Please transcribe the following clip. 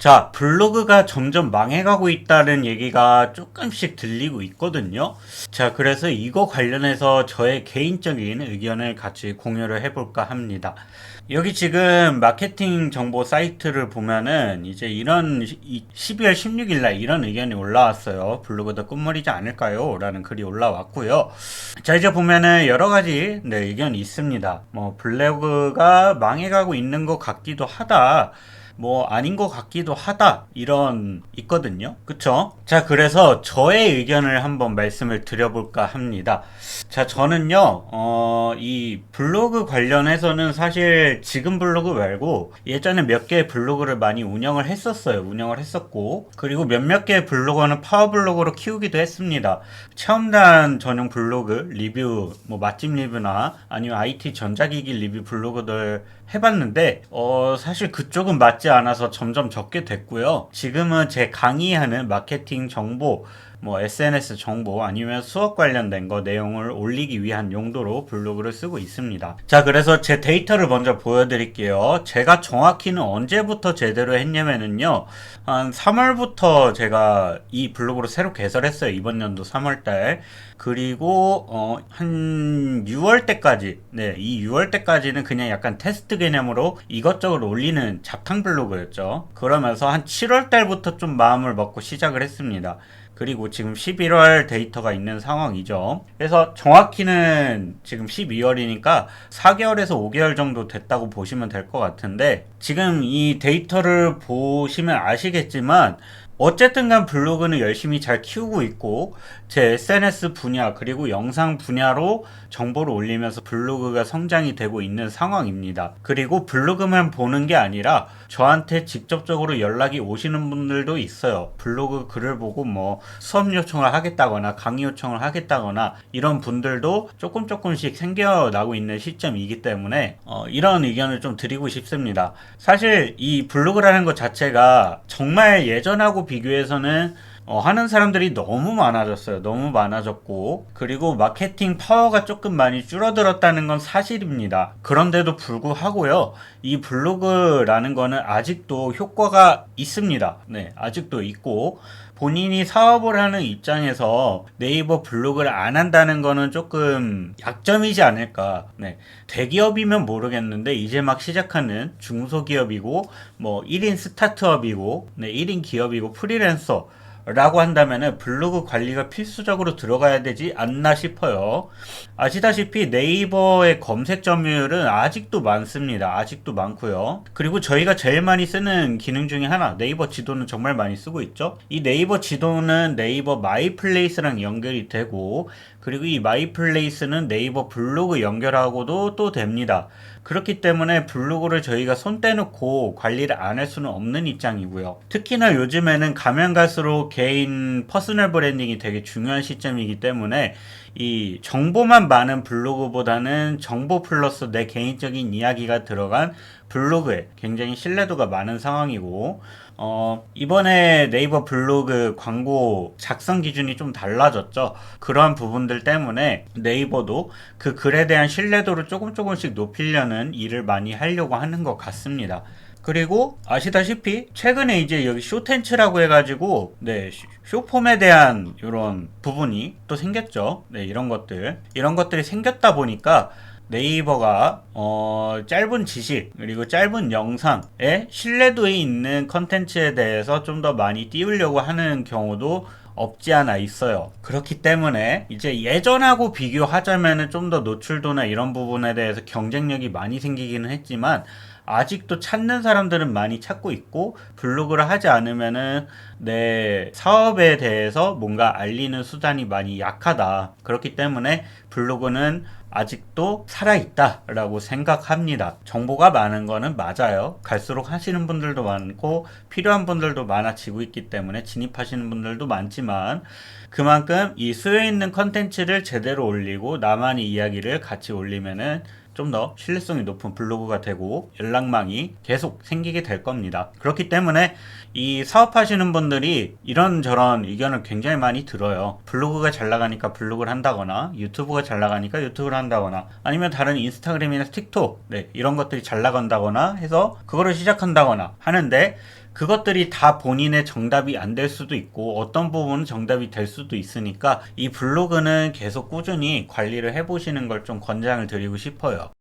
자, 블로그가 점점 망해가고 있다는 얘기가 조금씩 들리고 있거든요. 자, 그래서 이거 관련해서 저의 개인적인 의견을 같이 공유를 해볼까 합니다. 여기 지금 마케팅 정보 사이트를 보면은 이제 이런 이- 12월 16일 날 이런 의견이 올라왔어요. 블로그도 끝물이지 않을까요? 라는 글이 올라왔고요. 자, 이제 보면은 여러 가지 네, 의견이 있습니다. 뭐 블로그가 망해가고 있는 것 같기도 하다. 뭐 아닌 것 같기도 하다. 이런 있거든요. 그쵸? 자 그래서 저의 의견을 한번 말씀을 드려볼까 합니다. 자 저는요 어 이 블로그 관련해서는 사실 지금 블로그 말고 예전에 몇 개의 블로그를 많이 운영을 했었어요. 운영을 했었고 그리고 몇몇 개의 블로거는 파워 블로그로 키우기도 했습니다. 체험단 전용 블로그 리뷰 뭐 맛집 리뷰나 아니면 IT 전자기기 리뷰 블로그들 해봤는데 어 사실 그쪽은 맞지 않아서 점점 적게 됐고요. 지금은 제 강의하는 마케팅 정보 뭐 SNS 정보 아니면 수업 관련된 거 내용을 올리기 위한 용도로 블로그를 쓰고 있습니다. 자, 그래서 제 데이터를 먼저 보여드릴게요. 제가 정확히는 언제부터 제대로 했냐면은요, 한 3월부터 제가 이 블로그를 새로 개설했어요. 이번 연도 3월달. 그리고 어, 한 6월 때까지, 네, 이 6월 때까지는 그냥 약간 테스트 개념으로 이것저것 올리는 잡탕 블로그였죠. 그러면서 한 7월 달부터 좀 마음을 먹고 시작을 했습니다. 그리고 지금 11월 데이터가 있는 상황이죠. 그래서 정확히는 지금 12월이니까 4개월에서 5개월 정도 됐다고 보시면 될 것 같은데 지금 이 데이터를 보시면 아시겠지만 어쨌든 간 블로그는 열심히 잘 키우고 있고 제 SNS 분야 그리고 영상 분야로 정보를 올리면서 블로그가 성장이 되고 있는 상황입니다. 그리고 블로그만 보는 게 아니라 저한테 직접적으로 연락이 오시는 분들도 있어요. 블로그 글을 보고 뭐 수업 요청을 하겠다거나 강의 요청을 하겠다거나 이런 분들도 조금 조금씩 생겨나고 있는 시점이기 때문에 어, 이런 의견을 좀 드리고 싶습니다. 사실 이 블로그라는 것 자체가 정말 예전하고 비교해서는 어, 하는 사람들이 너무 많아졌어요. 너무 많아졌고, 그리고 마케팅 파워가 조금 많이 줄어들었다는 건 사실입니다. 그런데도 불구하고요, 이 블로그라는 거는 아직도 효과가 있습니다. 네, 아직도 있고, 본인이 사업을 하는 입장에서 네이버 블로그를 안 한다는 거는 조금 약점이지 않을까. 네. 대기업이면 모르겠는데 이제 막 시작하는 중소기업이고 뭐 1인 스타트업이고 네, 1인 기업이고 프리랜서 라고 한다면은 블로그 관리가 필수적으로 들어가야 되지 않나 싶어요. 아시다시피 네이버의 검색 점유율은 아직도 많습니다. 아직도 많고요. 그리고 저희가 제일 많이 쓰는 기능 중에 하나, 네이버 지도는 정말 많이 쓰고 있죠. 이 네이버 지도는 네이버 마이플레이스랑 연결이 되고, 그리고 이 마이플레이스는 네이버 블로그 연결하고도 또 됩니다. 그렇기 때문에 블로그를 저희가 손 떼놓고 관리를 안 할 수는 없는 입장이고요. 특히나 요즘에는 가면 갈수록 개인 퍼스널 브랜딩이 되게 중요한 시점이기 때문에 이 정보만 많은 블로그보다는 정보 플러스 내 개인적인 이야기가 들어간 블로그에 굉장히 신뢰도가 많은 상황이고 어, 이번에 네이버 블로그 광고 작성 기준이 좀 달라졌죠. 그러한 부분들 때문에 네이버도 그 글에 대한 신뢰도를 조금 조금씩 높이려는 일을 많이 하려고 하는 것 같습니다. 그리고 아시다시피 최근에 이제 여기 쇼텐츠라고 해가지고 네 쇼- 쇼폼에 대한 이런 부분이 또 생겼죠. 네 이런 것들 이런 것들이 생겼다 보니까 네이버가 어, 짧은 지식 그리고 짧은 영상에 신뢰도에 있는 컨텐츠에 대해서 좀 더 많이 띄우려고 하는 경우도 없지 않아 있어요. 그렇기 때문에 이제 예전하고 비교하자면은 좀 더 노출도나 이런 부분에 대해서 경쟁력이 많이 생기기는 했지만 아직도 찾는 사람들은 많이 찾고 있고 블로그를 하지 않으면은 내 사업에 대해서 뭔가 알리는 수단이 많이 약하다. 그렇기 때문에 블로그는 아직도 살아있다라고 생각합니다. 정보가 많은 거는 맞아요. 갈수록 하시는 분들도 많고 필요한 분들도 많아지고 있기 때문에 진입하시는 분들도 많지만 그만큼 이 수요 있는 컨텐츠를 제대로 올리고 나만의 이야기를 같이 올리면은 좀 더 신뢰성이 높은 블로그가 되고 연락망이 계속 생기게 될 겁니다. 그렇기 때문에 이 사업하시는 분들이 이런저런 의견을 굉장히 많이 들어요. 블로그가 잘 나가니까 블로그를 한다거나 유튜브가 잘 나가니까 유튜브를 한다거나 아니면 다른 인스타그램이나 틱톡 네, 이런 것들이 잘 나간다거나 해서 그거를 시작한다거나 하는데 그것들이 다 본인의 정답이 안 될 수도 있고 어떤 부분은 정답이 될 수도 있으니까 이 블로그는 계속 꾸준히 관리를 해보시는 걸 좀 권장을 드리고 싶어요.